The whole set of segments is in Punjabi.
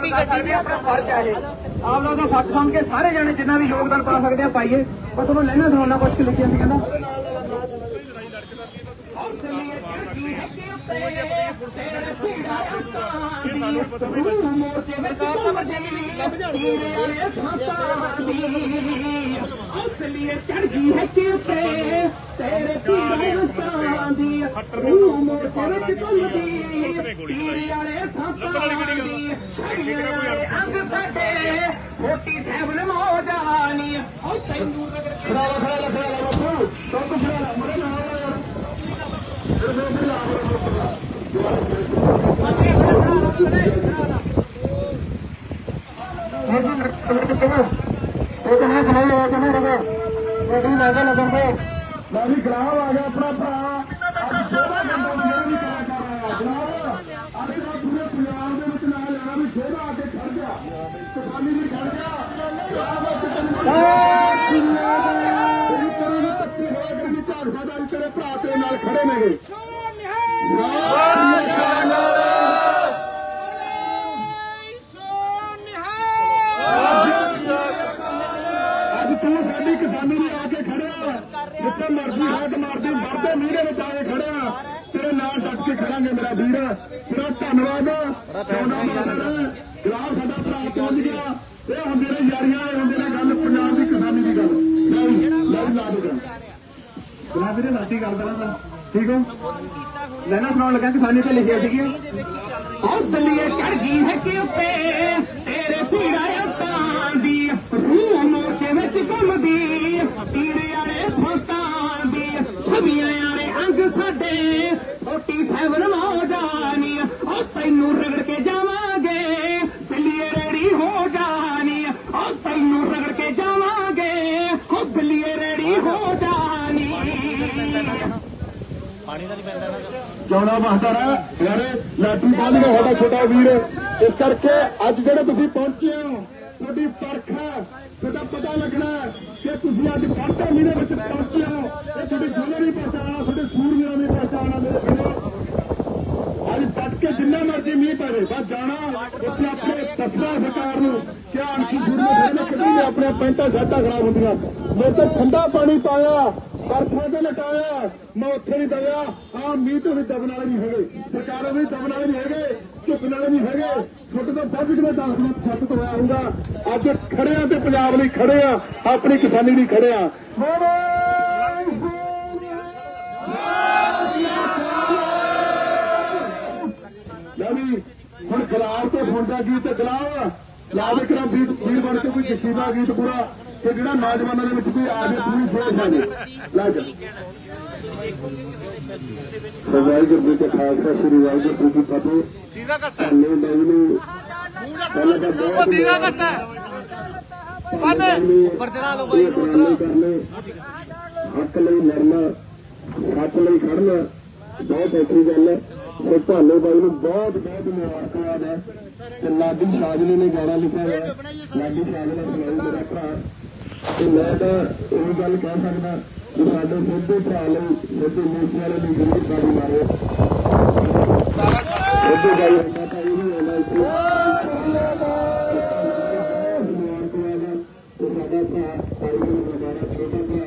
ਆਪਣੀ ਗੱਡੀ ਵੀ ਆਪਣਾ ਫਰਜ਼ ਹੈ ਇਹ ਆਪ ਲੋਕਾਂ ਦਾ ਫਰਜ਼ ਸਮਝ ਕੇ ਸਾਰੇ ਜਾਣੇ ਜਿੰਨਾ ਵੀ ਯੋਗਦਾਨ ਪਾ ਸਕਦੇ ਆ ਪਾਈਏ। ਬਸ ਤੁਹਾਨੂੰ ਲੈਣਾ ਸੁਣਾਉਣਾ ਕੁਝ ਕਿ ਲਿਖਿਆ ਸੀ ਕਹਿੰਦਾ। ਚੜ ਗਈ ਹੈ ਕਿ ਉੱਤੇ ਤੇਰੇ ਪੀਰਾਂ ਦੀ ਰੂਹ ਮੋਟੇ ਵਿੱਚ ਘੁੰਮਦੀ ਤੀਰੇ ਵਾਲੇ ਸਾਪਾਂ ਦੀ ਛੜੀਆਂ ਵਾਲੇ ਅੰਗ ਸਾਡੇ ਮੋਟੀ ਸਹਿਬਨ ਮੋਜਾਨੀ ਉਹ ਤੈਨੂੰ ਰਗੜ ਕੇ ਖੜਾ ਖੜਾ ਖੜਾ ਬਾਪੂ। ਟੋਕ ਖੜਾ ਮਰੇ ਨਾ। ਮੈਂ ਵੀ ਗਰਾਹ ਆ ਗਿਆ ਆਪਣਾ ਭਰਾ। ਤੇਰੀ ਤੇਰੇ ਭਰਾ ਤੇਰੇ ਨਾਲ ਖੜੇ ਨੇਗੇ ਅੱਜ ਤੂੰ ਸਾਡੀ ਕਿਸਾਨੀ ਦੀ ਆ ਕੇ ਖੜਿਆ ਜਿੱਥੇ ਮਰਜ਼ੀ ਹੱਥ ਮਾਰਦੀ ਵਰਦੇ ਮੀਂਹ ਦੇ ਵਿੱਚ ਆ ਕੇ ਖੜਿਆ ਤੇਰੇ ਨਾਲ ਡਟ ਕੇ ਖੜਾਂਗੇ ਮੇਰਾ ਵੀਰ ਤੇਰਾ ਧੰਨਵਾਦ। ਸੋਨਾ ਮਾਰਨ ਗਲਾਬ ਸਾਡਾ ਭਰਾ ਪਹੁੰਚ ਗਿਆ ਇਹ ਹੁੰਦੇ ਨੇ ਯਾਰੀਆਂ ਇਹ ਹੁੰਦੇ ਨੇ ਗੱਲ ਪੰਜਾਬ ਦੀ ਕਿਸਾਨੀ ਦੀ ਗੱਲ ਲੈ ਲੈ ਲਾ ਦੇ ਜਨਾਬ ਠੀਕ ਹੋ? ਲੈਣਾ ਸੁਣਾਉਣ ਲੱਗਾ ਕਿਸਾਨੀ ਤੇ ਲਿਖਿਆ ਸੀਗੀ ਹੌਸਲੀਏ ਚੜ ਗਈ ਹੈ। ਕਿ ਉੱਤੇ। ਚੌੜਾ ਬਹਾਦਰ ਯਾਰੇ ਲਾਠੀ ਬੰਨ ਕੇ ਸਾਡਾ ਛੋਟਾ ਵੀਰ। ਇਸ ਕਰਕੇ ਅੱਜ ਜਿਹੜੇ ਤੁਸੀਂ ਪਹੁੰਚੇ ਹੋ, ਤੁਹਾਡੀ ਪਰਖ ਹੈ। ਤੁਹਾਡਾ ਪਤਾ ਲੱਗਣਾ ਕਿ ਤੁਸੀਂ ਅੱਜ ਕਾਟਾ ਮਹੀਨੇ ਵਿੱਚ ਪਹੁੰਚੇ ਹੋ। ਇਹ ਤੁਹਾਡੀ ਜੁਲਰ ਦੀ ਤੁਹਾਡੇ ਸੂਰਮੀਆਂ ਦੀ ਪਛਾਣ ਮੇਰੇ ਵੀਰੋ। ਅੱਜ ਡਟ ਕੇ ਜਿੰਨਾ ਮਰਜ਼ੀ ਮੀਂਹ ਪਵੇ, ਬਸ ਜਾਣਾ ਉੱਥੇ ਆਪਣੇ ਦੱਸਣਾ ਸਰਕਾਰ ਨੂੰ ਧਿਆਨ ਅਣਖੀ ਸੂਰਮੇ ਨੇ ਕਦੀ ਆਪਣੇ ਪੈਂਟਾਂ ਸ਼ਰਟਾਂ ਖਰਾਬ ਹੁੰਦੀਆਂ। ਮੈਂ ਤਾਂ ਠੰਡਾ ਪਾਣੀ ਪਾਇਆ। ਅਰਥਾਂ ਤੇ ਲਟਾਇਆ। ਮੈਂ ਉੱਥੇ ਨਹੀਂ ਦਬਿਆ ਆ ਮੀਂਹ ਤੋਂ ਵੀ ਦਬਣ ਵਾਲੇ ਨਹੀਂ ਹੈਗੇ। ਸਰਕਾਰਾਂ ਵੀ ਦਬਣ ਵਾਲੇ ਨਹੀਂ ਹੈਗੇ, ਝੁਕਣ ਵਾਲੇ ਨਹੀਂ ਹੈਗੇ। ਛੋਟੇ ਤੋਂ ਵੱਧ ਕਿਵੇਂ ਦਸ ਮਿੰਟ ਛੱਤ ਤੋਂ ਆਇਆ ਹੁੰਦਾ। ਅੱਜ ਖੜੇ ਆ ਤੇ ਪੰਜਾਬ ਲਈ ਖੜੇ ਆ, ਆਪਣੀ ਕਿਸਾਨੀ ਲਈ ਖੜੇ ਆ। ਲੈ ਹੁਣ ਗੁਲਾਬ ਤੋਂ ਸੁਣਦਾ ਗੀਤ ਗੁਲਾਬ ਲਾ ਦੇ ਕਰਾਂ ਬੀਟ ਬਣ ਕੇ ਕੋਈ ਕਿਸੇ ਗੀਤ ਪੂਰਾ। ਤੇ ਜਿਹੜਾ ਨੌਜਵਾਨਾਂ ਦੇ ਵਿੱਚ ਕੋਈ ਆ ਜੇ ਪੂਰੀ ਸੋਚ ਆ ਜੇ ਲਾ ਜਾ। ਵਾਹਿਗੁਰੂ ਜੀ ਕਾ ਖਾਲਸਾ ਸ੍ਰੀ ਵਾਹਿਗੁਰੂ ਜੀ ਕੀ ਫਤਿਹ। ਦੀਦਾ ਘੱਟ ਹੈ। ਨੇ ਮੈਨੂੰ ਪਹਿਲਾਂ ਤਾਂ ਬਹੁਤ ਦੀਦਾ ਹੈ। ਬੰਨ ਉੱਪਰ ਚੜਾ ਲਓ ਬਾਈ ਨੂੰ ਹੱਕ ਲਈ ਲੜਨਾ ਸੱਚ ਲਈ ਖੜਨਾ ਬਹੁਤ ਔਖੀ ਗੱਲ ਹੈ। ਸੋ ਭਾਲੇ ਬਾਈ ਨੂੰ ਬਹੁਤ ਬਹੁਤ ਮੁਬਾਰਕਬਾਦ ਹੈ। ਤੇ ਲਾਡੀ ਸਾਜਲੇ ਨੇ ਗਾਣਾ ਲਿਖਿਆ ਹੋਇਆ। ਲਾਡੀ ਸਾਜਲੇ ਸੁਣਾਈ ਮੇਰਾ ਭਰਾ। ਤੇ ਮੈਂ ਤਾਂ ਇਹ ਗੱਲ ਕਹਿ ਸਕਦਾ ਕਿ ਸਾਡੇ ਸਿੱਧੇ ਭਰਾ ਲਈ ਸਿੱਧੇ ਮੂਸੇ ਵਾਲੇ ਦੀ ਜ਼ਿੰਦਗੀ ਬਾਰੀ ਮਾਰੇ ਸਿੱਧੇ ਬਾਈ ਹੁੰਦਾ ਤਾਂ ਇਹ ਨਹੀਂ ਹੋਣਾ ਇੱਥੇ ਸਾਡਾ ਭਰਾ ਭਾਈ ਨੂੰ ਹਮਾਰਾ ਛੋਟਾ ਭਰਾ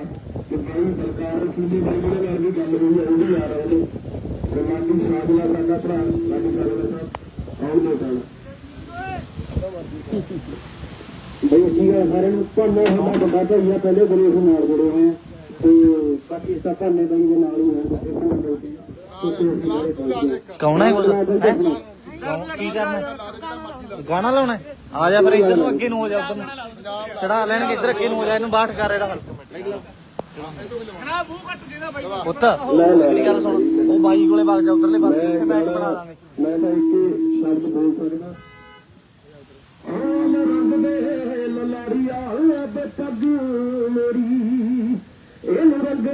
ਕਿ ਭਾਈ ਸਰਕਾਰ ਕਿੰਨੀ ਬੜੀ ਨਾਲ ਵੀ ਗੱਲ ਹੋਈ ਹੈ, ਉਹ ਵੀ ਆ ਰਹੇ ਨੇ। ਤੇ ਲਾਡੀ ਸਾਜਲਾ ਸਾਡਾ ਭਰਾ ਲਾਡੀ ਸਾਜਲਾ ਸਾਹਿਬ ਆਉਂਦੇ ਸਨ। ਹੈ ਸਾਰਿਆਂ ਨੂੰ ਭਾਨੇ ਸਾਡਾ ਵੱਡਾ ਭਾਈਆ ਪਹਿਲੇ ਬੜੇ ਉਸ ਨਾਲ ਜੁੜੇ ਹੋਏ ਆ। ਤੇ ਬਾਕੀ ਸਭ ਭਾਨੇ ਬਾਈ ਦੇ ਨਾਲ ਹੀ ਹੈ। ਕੌਣਾ ਹੈ ਕੁਛ? ਕੀ ਕਰਨਾ? ਗਾਣਾ ਲਾਉਣਾ ਹੈ? ਆ ਜਾ ਫਿਰ ਇੱਧਰ ਨੂੰ ਅੱਗੇ ਨੂੰ ਹੋ ਜਾ ਉੱਧਰ ਨੂੰ। ਚੜਾ ਲੈਣਗੇ ਇੱਧਰ ਅੱਗੇ ਨੂੰ ਹੋ ਜਾ ਇਹਨੂੰ ਬਾਹਟ ਕਰ ਇਹਦਾ ਪੁੱਤ ਮੇਰੀ ਗੱਲ ਸੁਣ। ਉਹ ਬਾਈ ਕੋਲੇ ਵਗ ਜਾ ਉਧਰਲੇ ਪਾਸੇ ਉੱਥੇ ਮੈਚ ਬਣਾ ਦਾਂਗੇ ਮੈਂ ਤਾਂ ਇੱਕ ਸ਼ਬਦ ਬੋਲ ਸਕਦਾ। ري رنگ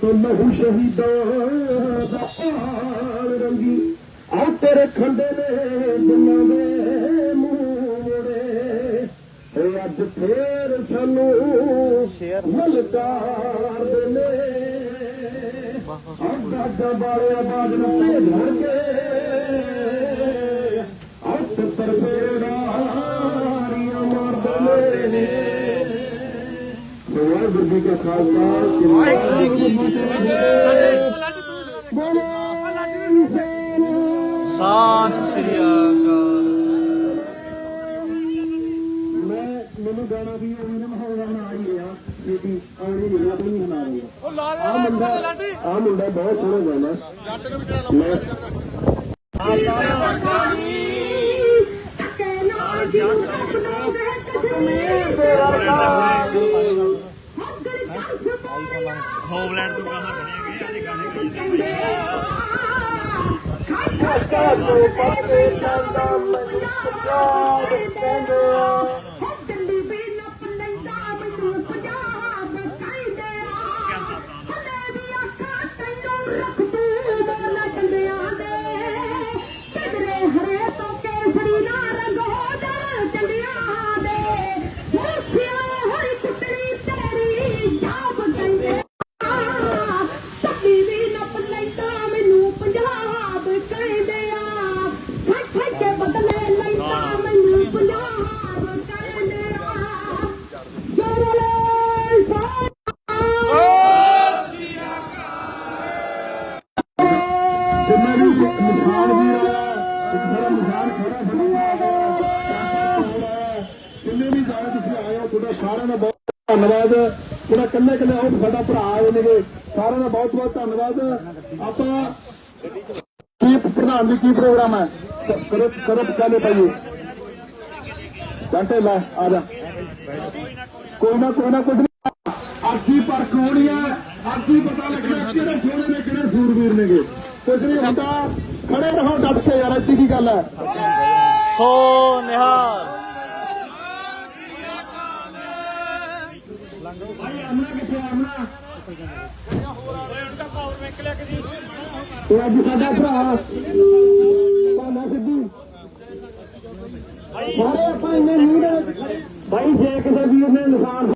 ڪمان ش آنجي آ تي کنڊي اڄ ڦير سو ਸ਼ੇਅਰ। ਮਲਕਾਰ ਦੇ ਨੇ ਆਗਾ ਬਾਲੇ ਆਬਾਦ ਨੂੰ ਭੇਜਣਗੇ ਆਉ ਸੱਤਰ ਫੇਰਾਰੀਆਂ ਮਾਰਦੇ ਨੇ ਵਾਹਿਗੁਰੂ ਜੀ ਕਾ ਖਾਲਸਾ ਵਾਹਿਗੁਰੂ ਜੀ ਕੀ ਫਤਿਹ। ਬੋਲੇ ਸਤਿ ਸ੍ਰੀ ਅਕਾਲ ਮੈਂ ਮੈਨੂੰ ਗਾਣਾ ਵੀ ਉਹ ਨਾ ਮਾਹੌਲ ਬਣਾ ਹੀ ਲਿਆ ਬੀਬੀ ਆਉਣੀ ਨਹੀਂ ਆਪਣੀ ਨਹੀਂ ਰਹੀ ਉਹ ਲਾ ਆ ਮੁੰਡਾ ਆ ਮੁੰਡਾ ਬਹੁਤ ਸੋਹਣਾ ਗਾਣਾ ਮੈਂ ਹੋਮਲੈਂਡ ਤੋਂ ਕਹਾਂ ਬਣੇਗੇ ਅਜੇ ਗਾਣੇ ਦਿੱਲੀ ਤੁਹਾਡਾ ਸਾਰਿਆਂ ਦਾ ਬਹੁਤ ਧੰਨਵਾਦ। ਜਿਹੜਾ ਕੱਲੇ ਕੱਲੇ ਉਹ ਸਾਡਾ ਭਰਾ ਆਏ ਨੇਗੇ। ਸਾਰਿਆਂ ਦਾ ਬਹੁਤ ਬਹੁਤ ਧੰਨਵਾਦ। ਆਪਾਂ ਕੀ ਪ੍ਰਧਾਨ ਜੀ, ਕੀ ਪ੍ਰੋਗਰਾਮ ਹੈ? ਕਰੋ ਕਰੋ ਪਛਾਣੇ ਪਾਈਏ ਘੰਟੇ ਲੈ, ਆ ਜਾ। ਕੋਈ ਨਾ ਕੋਈ ਨਾ ਕੁਝ ਨਹੀਂ। ਅੱਗੀ ਪਰ ਕੋਣੀ ਹੈ। ਅੱਗੀ ਪਤਾ ਲੱਗਣਾ ਕਿਹੜੇ ਸੋਹਣੇ ਨੇ, ਕਿਹੜੇ ਸੂਰਵੀਰ ਨੇਗੇ। ਕੁਝ ਨਹੀਂ ਹੁੰਦਾ। ਖੜੇ ਰਹੋ, ਡਟ ਕੇ ਯਾਰ ਅੱਧੀ ਕੀ ਗੱਲ ਹੈ? ਸੋ ਨਿਹਾਲ। ਇਹ ਅੱਜ ਸਾਡਾ ਭਰਾ ਪਾਣਾ ਸਿੱਧੂ। ਸਾਰੇ ਆਪਾਂ ਇੰਨੇ ਨਹੀਂ ਨੇ ਭਾਈ ਜੇ ਕਿਸੇ ਵੀਰ ਨੇ ਨਿਸ਼ਾਨ